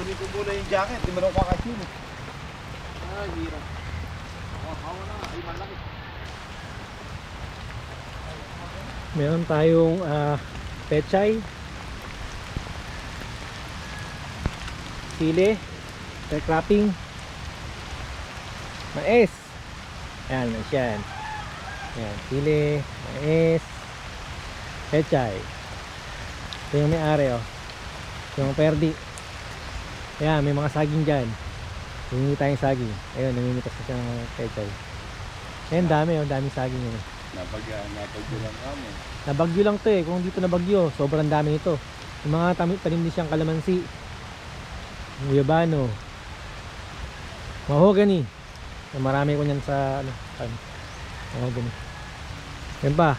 Kunin ko muna yung jacket, di mo na kakasin. Ah, hirap. Oh, hawa na. Ay, malaki. Meron tayong ah, pechay. Sili. Air cropping. Mais. Ayan, mais yan. Ayan, sili, mais, pechay. Ito yung may-ari oh. Yung perdi. Ayan, may mga saging dyan. Humingi tayong saging. Ayun, namimitas na siya ng pechay. Ayan, dami oh, daming saging yun. eh. Napag, napag lang kami. Nabagyo lang to eh. Kung dito nabagyo, sobrang dami nito. Yung mga tanim, tanim din siyang kalamansi. Guyabano. Mahogany. Yung Marami ko niyan sa ano, ano. Mahogany. Yan pa.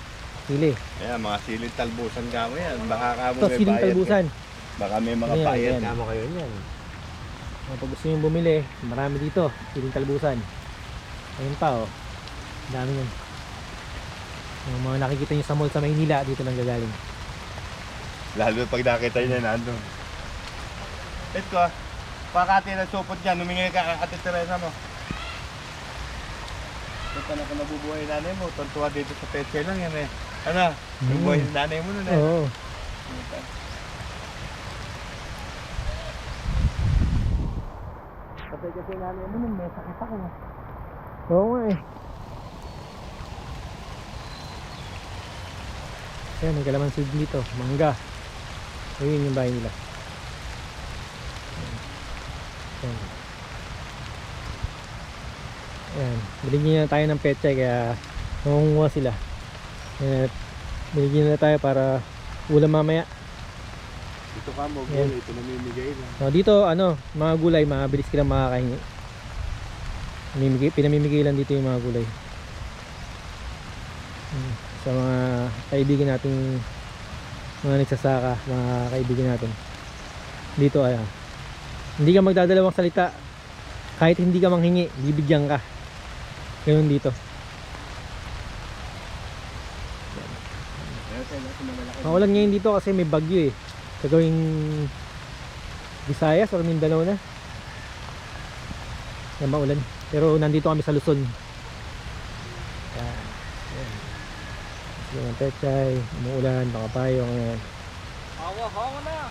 Sili. Ayan, mga siling talbusan ka mo yan. Baka ka mo Ito, may siling bayad talbusan. ka. Baka may mga Ayan, bayad ayan. ka mo kayo niyan. Kung pag gusto nyo bumili, marami dito. Siling talbusan. Ayun pa oh. Dami yan. Yung mga nakikita nyo sa mall sa Maynila, dito nang gagaling. Lalo pag nakita niya nandun. Ito ah. Pakati na supot dyan, humingi ka kay Ate Teresa mo. Ito na kung nabubuhay nanay mo, tuntua dito sa peche lang yan eh. Ano? Yung Mm. buhay ng nanay mo nun eh. Oo. Kasi kasi nanay mo nun, may sakit ako. Oo nga eh. Ayan, may kalamansi dito. Mangga. Ayun yung bahay nila. Ayan. Ayan. Binigyan na tayo ng petsa kaya nangunguha sila. At binigyan na tayo para ulam mamaya. Dito ka mo, Yan. ito namimigay lang. So, dito ano, mga gulay, mabilis ka lang makakahingi. Pinamimigay, pinamimigay lang dito yung mga gulay. Mm, Sa mga kaibigan nating mga nagsasaka, mga kaibigan natin. Dito ayan. Hindi ka magdadalawang salita. Kahit hindi ka manghingi, bibigyan ka. Ganun dito. Makulan ngayon dito kasi may bagyo eh. Gagawing Visayas or Mindanao na. Yan maulan. Pero nandito kami sa Luzon. Yan. Yan. Sige ng pechay, umuulan, baka payo ngayon. Hawa, hawa na.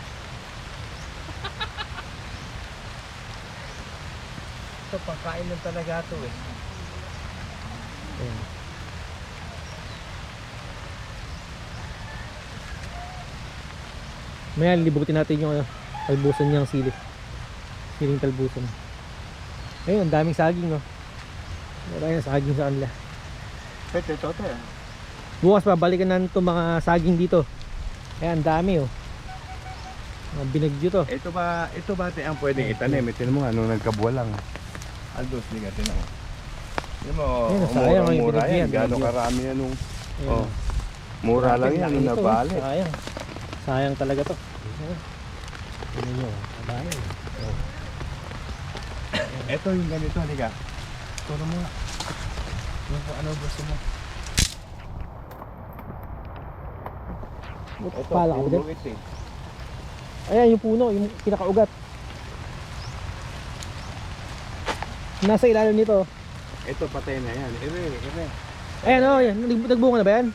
Ito, pagkain lang talaga ito eh. Yan. Maya libutin natin yung ano, talbusan niyang sili. Siling talbusan. Ayun, ang daming saging oh. Maraming saging sa kanila. Pwede, eh. Bukas babalikan na itong mga saging dito. Ayan, ang dami oh. Mga binagyo to. Ito ba, ito ba ate ang pwedeng itanim? Ito mo nga, nung nagkabuwa lang. Aldos, hindi ka. Hindi mo, Ayun, sayang, may mura binigyan, yan. Gano'ng karami yan nung, oh, mura lang yan, nung oh. nabali. Sayang. Sayang talaga to. Tingnan nyo. Kabayan. Oh. Ito yung ganito, halika. Turo mo. Yung kung ano gusto mo. Ito, Pala ka dyan? eh. Ayan yung puno, yung pinakaugat. Nasa ilalim nito. Ito patay na yan. Ere, ere. Ayan oh, yan. Nag- Nagbunga na ba yan?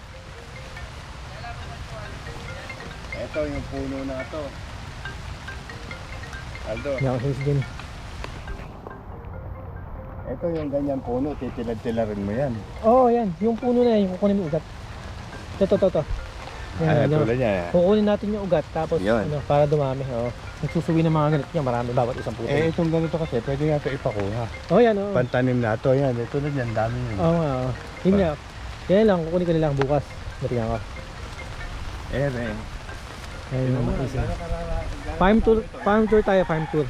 Ito yung puno na ito. Aldo, sa dyan. ito yung ganyan puno. Titilad-tilarin mo yan. Oo, oh, yan. Yung puno na yan, yung kukunin mo ugat. Ito, ito, ito. ito. Yan, Ano, ano. tulad yan. Kukunin natin yung ugat, tapos Yun. ano, para dumami. Oo. Nagsusuwi ng mga ganito niya, marami bawat isang puno. Eh, itong ganito kasi, pwede nga ito ipakuha. oh, yan, oo. Pantanim na ito, yan. Ito na dyan, dami yun. Oo nga, oo. Yun nga. Yan lang, kukunin ko na lang bukas. Batihan ko. Ere. Ayun yung isa. Farm tour, farm tour tayo, farm tour.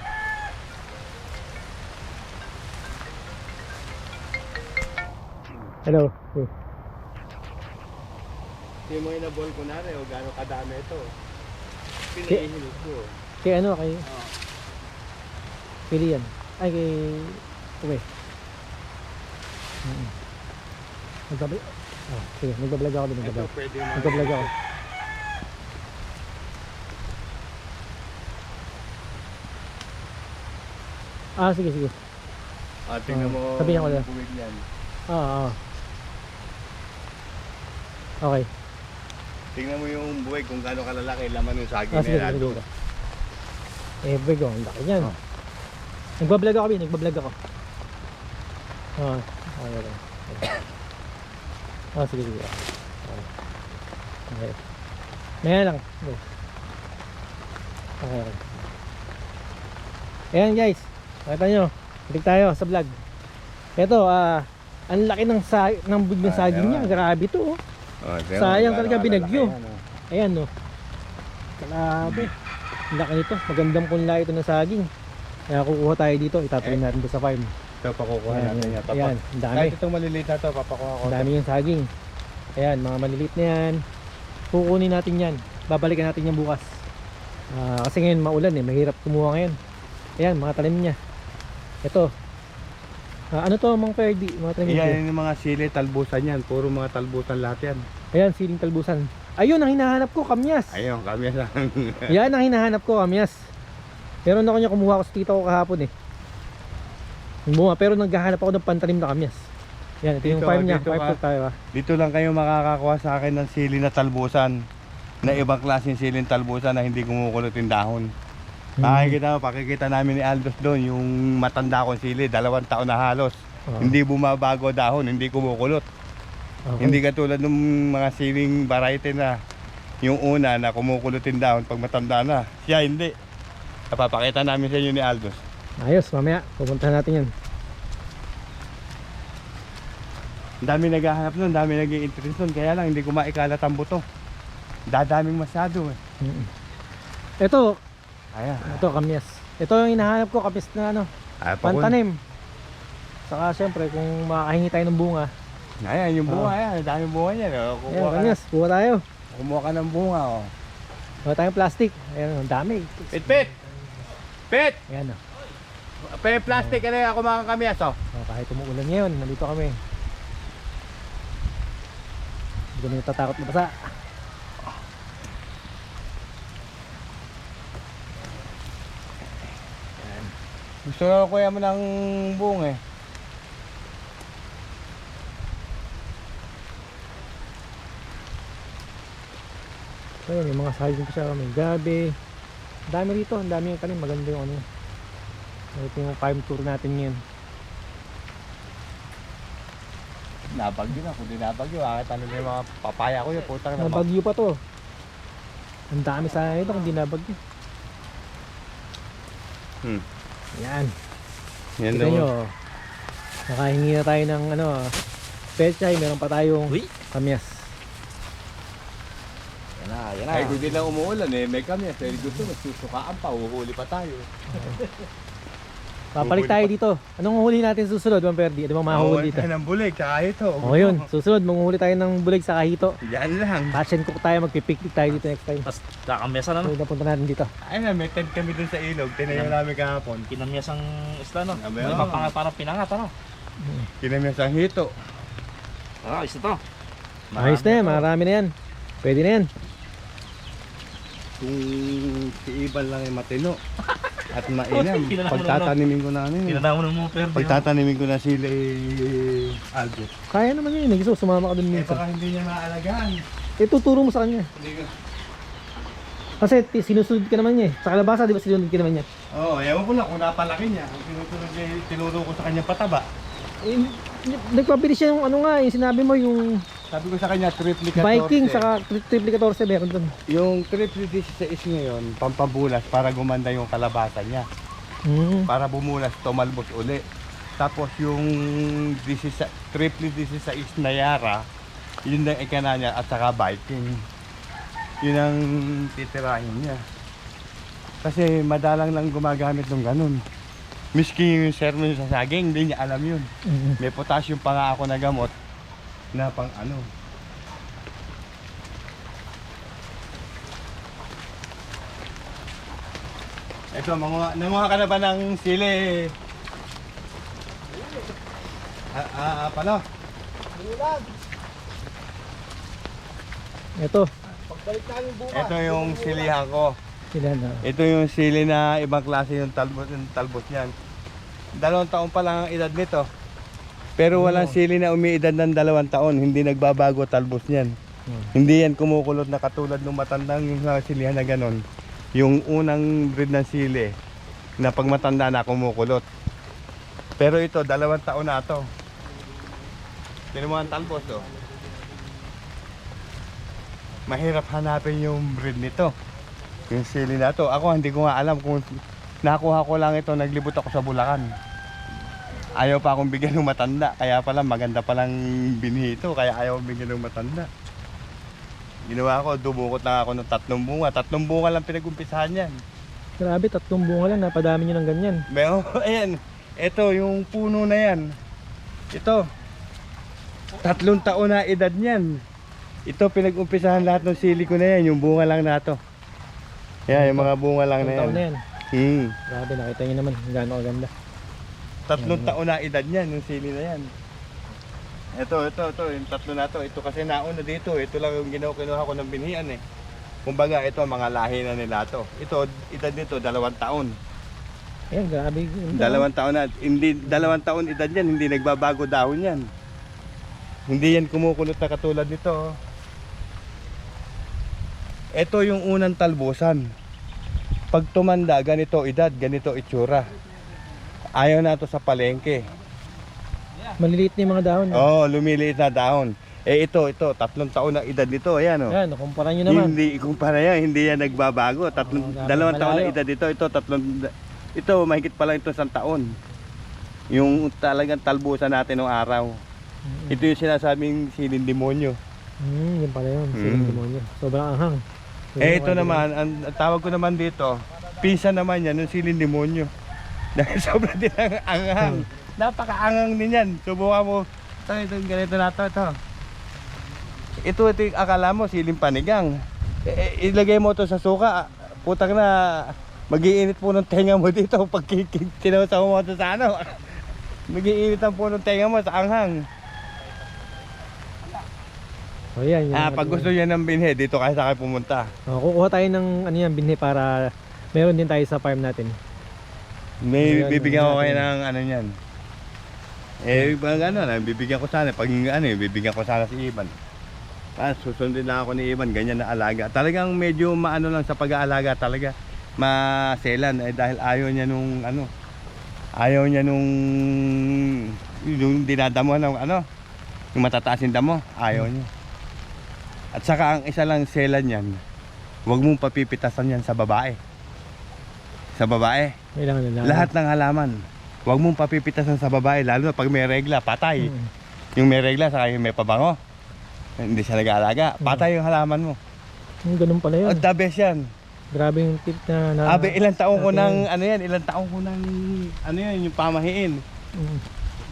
Hello. Hindi mo inabol ko na rin o gano'ng kadami ito. Pinahihilog ko. Kay ano, kay Oo. Pili yan. Ay, kay... Okay. Mm. Magbablog... Oh, sige, magbablog ako din. Magbablog ako. Ah, sige, sige. Ah, tingnan mo. Oh, sabihan ko lang. buwig niyan. Oo, oo. Okay. Tingnan mo yung buwig kung gaano kalalaki laman ng saging Ah, na sige, yan. sige, sige. Eh, big oh, ang laki yan. Oh. Nagbablog ako, Bin. Nagbablog ako. Oo. Okay, okay. Ah, sige, sige. Okay. Okay. Maya lang. Go. Okay, okay. Ayan guys. Nakita nyo. Balik tayo sa vlog. Ito, ah, ang laki ng, sa ng big ng Ah, saging niya. ewan. Grabe to, oh. Oh, tingnan mo Sayang talaga binagyo. kalalaki yan, oh. Ayan no. Grabe. Ang laki nito. Magandang punla ito ng saging. Kaya kukuha tayo dito. Itatuloy Eh. natin to sa farm. Ito, pakukuha Ayan, natin yan. Papa- Ayan. Ang dami. Kahit itong maliliit na to, papakuha ko. Ang dami yung saging. Ayan, mga maliliit na yan. Kukunin natin yan. Babalikan natin yan bukas. Ah, kasi ngayon maulan eh. Mahirap kumuha ngayon. Ayan, mga talim niya. Ito. Ah, ano to, mga Ferdi? Mga niya. Yan yung mga sili, talbusan yan. Puro mga talbusan lahat yan. Ayan, siling talbusan. Ayun, ang hinahanap ko, kamyas. Ayun, kami lang. Yan ang hinahanap ko, kamyas. Meron ako niya kumuha ko sa tita ko kahapon eh. Kumuha, pero naghahanap ako ng pantanim na kamyas. Yan, ito yung Dito, farm niya. dito Farm ka. talk tayo ah. Dito lang kayo makakakuha sa akin ng sili na talbusan. Na ibang klaseng siling talbusan na hindi kumukulot yung dahon. Hmm. Makikita mo, pakikita namin ni Aldos doon, yung matanda kong sili, dalawang taon na halos. Oo. Hindi bumabago dahon, hindi kumukulot. Okay. Hindi katulad ng mga siling variety na yung una na kumukulot yung dahon pag matanda na. Siya hindi. Napapakita namin sa inyo ni Aldos. Ayos, mamaya. Pupuntahan natin yan. Ang dami naghahanap nun, ang dami naging interest nun. Kaya lang, hindi ko maikalat ang buto. Dadaming masyado eh. Ito, Ayan. ito kamyas. Ito yung hinahanap ko, kamyas na ano, Ay, pa pantanim. Saka syempre, kung makahingi tayo ng bunga. Ayan, yung bunga, ayan. Ang daming bunga niyan. Oh. Ayan, Kumuha, ka, kamyas, buha tayo. kumuha ka ng bunga. Oh. Buha tayong plastic. Ayan, ang dami. Pit, pit! Pit! Ayan oh. Pe, plastic ka na ako mga kamyas, oh. Oh, kahit umuulan ngayon, nandito kami. Hindi kami natatakot na basa. Gusto na kuya mo ng bunga eh. So yun, yung mga saging pa siya, may gabi. Ang dami rito, ang dami yung kanin, maganda yung ano. Ito yung farm tour natin ngayon. Nabagyo na, kung di nabagyo, akit ano na yung mga papaya ko yun, putang na. Nabagyo pa to. Ang dami sa ito kung di nabagyo. Hmm. Yan. Yan Kita nyo. Nakahingi na tayo ng ano, pechay, meron pa tayong Uy. kamyas. Yan na, yan na. Ay, kung di lang umuulan eh, may kamyas. Eh, gusto, magsusukaan pa, uhuli pa tayo. Papalit tayo dito. Anong huli natin susunod, Ma'am Perdi? Ano bang mahuli dito? tayo ng bulig, tsaka ito. O oh, yun, susunod, manguhuli tayo ng bulig sa kahito. Yan lang. Passion cook tayo, magpipiknik tayo dito next time. Tapos kakamyasan ano? So, napunta natin dito. Ay na, may tent kami dun sa ilog. Tinayo namin kahapon. Kinamyas ang isla no? May mapanga parang pinangat ano? Kinamyas ang hito. Ah, isa to. Ayos na yan, marami na yan. Pwede na yan. Kung si Iban lang ay matino at mainam, pagtatanimin ko na ano yun. Mo pero Pagtatanimin ko na sila eh, Albert. Kaya naman yun, eh. gusto ko sumama ka dun Eh minsan. baka hindi niya maalagaan. Eh, tuturo mo sa kanya. Hindi ko. Kasi ti- sinusunod ka naman niya eh. Sa kalabasa, di ba sinunod ka naman niya? Oo, oh, ewan ko lang kung napalaki niya. Ang tinuturo niya, tinuro ko sa kanya pataba. Eh, nagpabilis siya yung ano nga, yung sinabi mo, yung Sabi ko sa kanya, triple 14. Viking, saka tri- triple 14, meron dun. Yung triple 16 ngayon, pampabulas para gumanda yung kalabasa niya. Mm. Para bumulas, tumalbos uli. Tapos yung 16, triple 16 na yara, yun na ikana niya at saka Viking. Yun ang titirahin niya. Kasi madalang lang gumagamit ng ganun. Miski yung sermon sa saging, hindi niya alam yun. Mm. May potassium pa nga ako na gamot na pang ano. Ito, manguha, nanguha ka na ba ng sili? Ah, ah, ah, pala. Ito, Ito yung silihan ko. sila na. Ito yung sili na ibang klase yung talbos, yung talbos niyan. dalawang taon pa lang ang edad nito. Pero walang sili na umiidad ng dalawang taon, hindi nagbabago talbos niyan. Hindi yan kumukulot na katulad ng matandang yung mga silihan na ganon. Yung unang breed ng sili na pag matanda na kumukulot. Pero ito, dalawang taon na to. Tinan mo ang talbos oh. Mahirap hanapin yung breed nito. Yung sili na to. Ako hindi ko nga alam kung nakuha ko lang ito, naglibot ako sa Bulacan. Ayaw pa akong bigyan ng matanda. Kaya pala maganda palang binhi ito. Kaya ayaw bigyan ng matanda. Ginawa ko, dumukot lang ako ng tatlong bunga. Tatlong bunga lang pinag-umpisahan yan. Grabe, tatlong bunga lang. Napadami nyo ng ganyan. Pero, ayan. Ito, yung puno na yan. Ito. Tatlong taon na edad niyan. Ito, pinag-umpisahan lahat ng sili ko na yan. Yung bunga lang na to. Yan, yung mga bunga lang na yan. taon na yan. Hmm. Grabe, nakita nyo naman. Gaano kaganda. Tatlong taon na edad niyan, yung sili na yan. Ito, ito, ito, yung tatlo na to. Ito kasi nauna dito. Ito lang yung ginawa kinuha ko ng binhian eh. Kumbaga, ito mga lahi na nila to. Ito, edad nito, dalawang taon. Ayan, grabe. Dalawang taon na. Hindi, dalawang taon edad yan, hindi nagbabago dahon yan. Hindi yan kumukulot na katulad nito. oh. Ito yung unang talbusan. Pag tumanda, ganito edad, ganito itsura. Ayaw na to sa palengke. Maliliit na yung mga dahon. Oo, oh, lumiliit na dahon. Eh ito, ito, tatlong taon na edad nito, ayan oh. Ayan, kumpara nyo naman. Hindi, kumpara yan, hindi yan nagbabago. Tatlong, Oo, dapat dalawang taon na edad ito, ito, tatlong, ito, mahigit pa lang ito isang taon. Yung talagang talbusan natin ng araw. Mm. Ito yung sinasabing silin demonyo. Hmm, yun pala yun. Mm. Siling demonyo. Sobrang anghang. Yun Eh yung ito ano, naman, ang, ang tawag ko naman dito, pinsan naman yan ng silin demonyo. Dahil sobrang din ang anghang. Napakaanghang din yan. Subukan mo, ito, ito, ganito na to, ito. Ito, ito yung akala mo, siling panigang. Eh, eh, ilagay mo to sa suka, putang na, magiinit po ng tenga mo dito pag tinawsaw mo ito sa ano. Magiinit ang po ng tenga mo sa anghang. Oh, yan, yan. Ah, pag gusto niya ng binhe, dito kayo sa kayo pumunta. Oh, kukuha tayo ng ano yan, binhi para meron din tayo sa farm natin. May Ayan, bibigyan ko kayo ng ano niyan. Eh, pag ano na, bibigyan ko sana. Pag ano, eh, bibigyan ko sana si Ivan. Ah, susundin lang ako ni Ivan, ganyan na alaga. Talagang medyo maano lang sa pag-aalaga talaga. Maselan eh, dahil ayaw niya nung ano. Ayaw niya nung yung dinadamo ng ano, yung matataas yung damo, ayaw niya. At saka ang isa lang selan niyan, huwag mong papipitasan yan sa babae. Sa babae. Kailangan na lang. Lahat ng halaman. Huwag mong papipitasan sa babae, lalo na pag may regla, patay. Mm. Yung may regla, saka yung may pabango. Hindi siya nag-aalaga. Patay yung halaman mo. Hmm, ganun pala yun. Oh, the best yan. Grabe yung tip na... na Abe, ilang taong ko nang, ano yan, ilang taong ko nang, ano yan, yung pamahiin. Mm.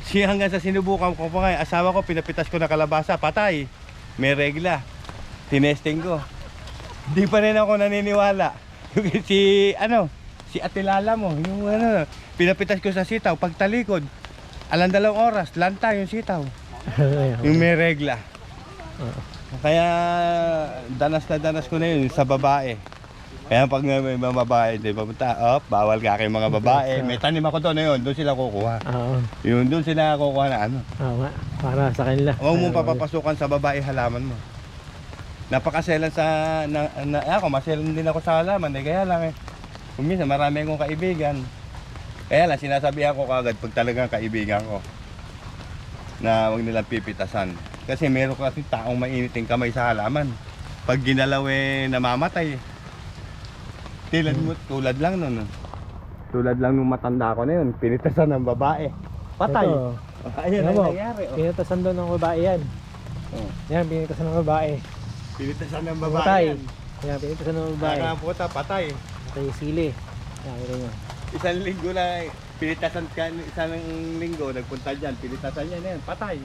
Siya hanggang sa sinubukan ko pa nga, asawa ko, pinapitas ko na kalabasa, patay. May regla. Tinesting ko. Di pa rin ako naniniwala. Si, ano, si Atilala mo, yung ano, pinapitas ko sa sitaw, pagtalikod, alang dalawang oras, lanta yung sitaw. Yung may regla. Oo. Kaya danas na danas ko na yun sa babae. Kaya pag may mga babae, di ba, punta, oh, bawal ka kay mga babae. May tanim ako doon yun, doon sila kukuha. Oo. Yun, doon sila kukuha na ano. Oo nga. Para sa kanila. Huwag Ayaw- papapasukan sa babae halaman mo. Napakaselan sa, na, na, ako, maselan din ako sa halaman, eh, kaya lang eh. Kung minsan, marami akong kaibigan. Kaya lang, sinasabihan ko kagad pag talagang kaibigan ko na huwag nilang pipitasan. Kasi meron kasi taong mainiting kamay sa halaman. Pag ginalaw eh, namamatay. Tulad mo, tulad lang nun. Tulad lang nung matanda ko na yun, pinitasan ng babae. Patay. Ito, Ayan ang nangyari. Oh. pinitasan doon ng babae yan. Oh. Yan, pinitasan ng babae. Pinitasan ng babae. Patay. yan. Yan, pinitasan ng babae. Kaya puta, patay. Ito yung sili. Yan, nyo. Isang linggo na, pinitasan ka, isang linggo, nagpunta dyan, pinitasan niya na yan, patay.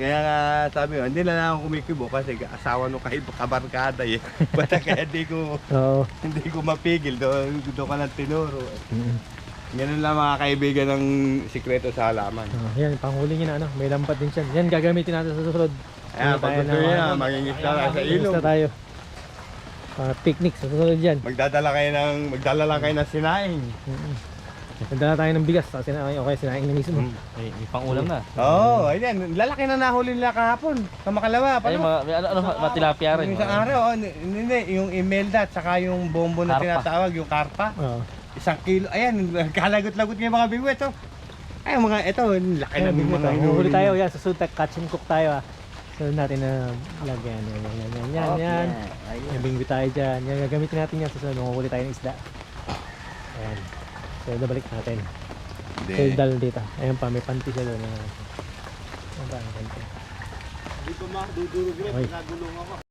Kaya nga sabi ko, hindi na lang ako kumikibo kasi asawa nung kahit kabarkada eh. Basta kaya di ko, Oo. hindi ko mapigil, doon do ka ng tinuro. Mm. Ganun lang mga kaibigan ng sikreto sa halaman. Oh, yan, panghuli niya na ano. May lampat din siya. Yan, gagamitin natin sa susunod. Kaya Ano pag gusto niya, mangingisda ka sa ilog. Basta tayo. Para picnic sa susunod yan. Magdadala kayo ng, magdala lang kayo ng sinaing. Mm. Nagdala tayo ng bigas. Kasi na, okay, sinaing na mismo. May, may pang-ulam na. Oo, oh, ayan. Lalaki na nahuli nila kahapon. Sa makalawa. Ay, Paano? mga, may ano, ano, mga tilapia rin. Yung isang araw, oh, hindi, hindi, yung imelda at saka yung bombo na Karpa. tinatawag, yung karpa. Oo. Isang kilo, ayan, kalagot-lagot yung mga bigwet, oh. Ay, mga, ito, laki na yung mga Huli tayo yan. Sa Suntag, catch and cook tayo ah. So natin na lagyan. Yan, yan, yan, yan, yan. yan. Yan, bingwi tayo dyan. Yan, gagamitin natin yan sa sunod. Manguhuli tayo ng isda. Ayan. So, nabalik natin. So, Hindi. dal dito. Ayan pa, may panty siya doon. Ayan pa, may panty. Hindi pa makadudurog rin, nagulong ako.